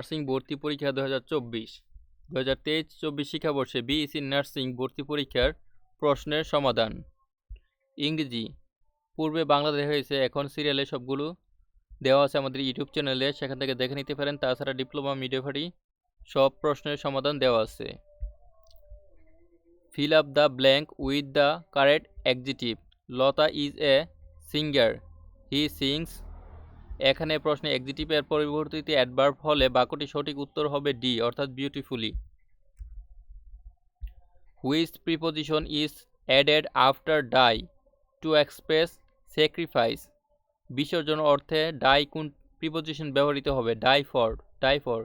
Nursing ভর্তি পরীক্ষা দু হাজার চব্বিশ দু হাজার তেইশ চব্বিশ শিক্ষাবর্ষে বিএসসি নার্সিং ভর্তি পরীক্ষার প্রশ্নের সমাধান ইংরেজি পূর্বে বাংলা হয়েছে এখন সিরিয়ালে সবগুলো দেওয়া আছে আমাদের ইউটিউব চ্যানেলে সেখান থেকে দেখে নিতে পারেন তাছাড়া ডিপ্লোমা মিডিয়াভারি সব প্রশ্নের সমাধান দেওয়া আছে fill up the blank with the correct adjective Lata is a singer he sings এখানে প্রশ্নে এক্সিটিভ এর পরিবর্তিতে অ্যাডভার্ব হলে বাক্যটি সঠিক উত্তর হবে ডি অর্থাৎ beautifully which preposition is added after die to express sacrifice বিসর্জন অর্থে ডাই কোন প্রিপোজিশন ব্যবহৃত হবে die for die for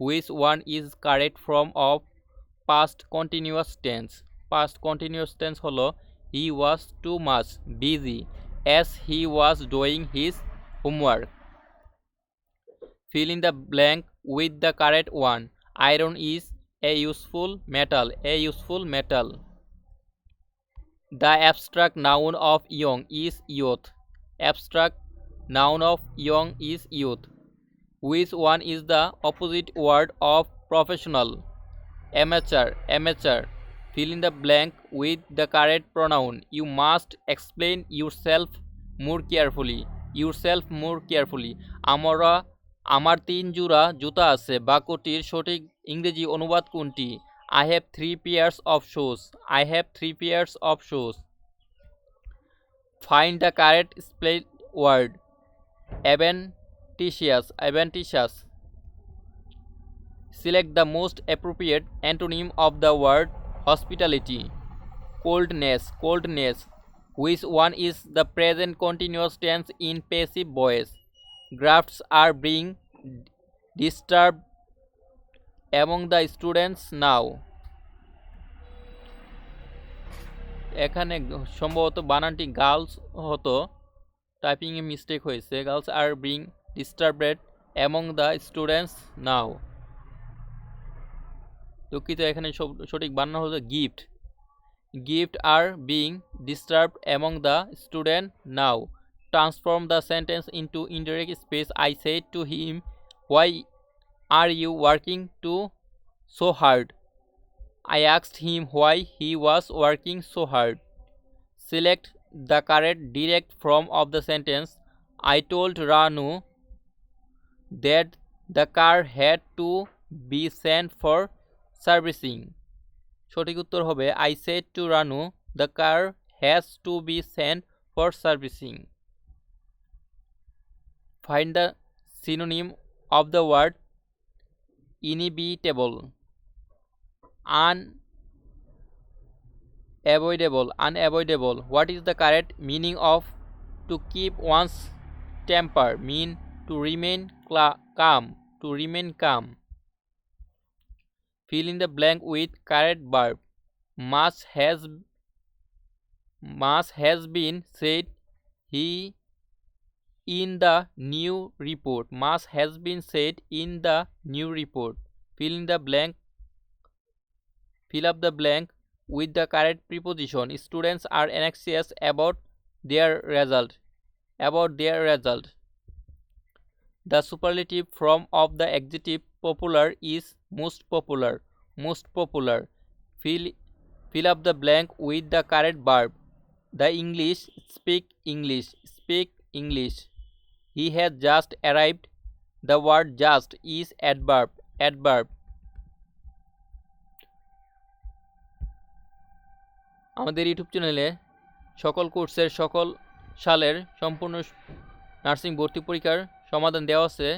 which one is correct from of past continuous tense past continuous tense হলো he was too much busy as he was doing his homework Fill in the blank with the correct one. Iron is a useful metal. The abstract noun of young is youth. Which one is the opposite word of professional? Amateur. Fill in the blank with the correct pronoun. You must explain yourself more carefully. Amara আমার তিন জোড়া জুতা আছে বাক্যটির সঠিক ইংরেজি অনুবাদ কোনটি I have three pairs of shoes I have three pairs of shoes find the correct spelt word adventitious adventitious select the most appropriate antonym of the world hospitality coldness coldness which one is the present continuous tense in passive voice grafts are being disturb among the students now এখানে সম্ভবত বানানটি girls হতো টাইপিংয়ে mistake হয়েছে girls are being disturbed among the students now দুঃখিত এখানে সঠিক বানানো হতো gift gift are being disturb among the student now transform the sentence into indirect speech i said to him why are you working too so hard i asked him why he was working so hard select the correct direct form of the sentence i told ranu that the car had to be sent for servicing সঠিক উত্তর হবে I said to Ranu the car has to be sent for servicing Find the synonym of the word inevitable. Unavoidable. What is the correct meaning of to keep one's temper? Mean to remain calm. To remain calm. Fill in the blank with correct verb. Much has been said. He in the new report. Much has been said in the new report. Fill in the blank. Fill up the blank with the correct preposition. Students are anxious about their result. The superlative form of the adjective popular is most popular. Fill up the blank with the correct verb. The English speak English. He has just arrived the word just is adverb adverb আমাদের YouTube চ্যানেলে সকল কোর্সের সকল সালের সম্পূর্ণ nursing ভর্তি পরীক্ষার সমাধান দেওয়া আছে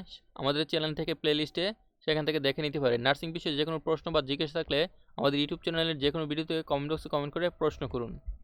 আমাদের চ্যানেল থেকে প্লেলিস্টে সেখান থেকে দেখে নিতে পারে নার্সিং বিষয়ে যে কোনো প্রশ্ন বা জিজ্ঞেস থাকলে আমাদের ইউটিউব চ্যানেলের যে কোনো ভিডিওতে কমেন্ট বক্সে কমেন্ট করে প্রশ্ন করুন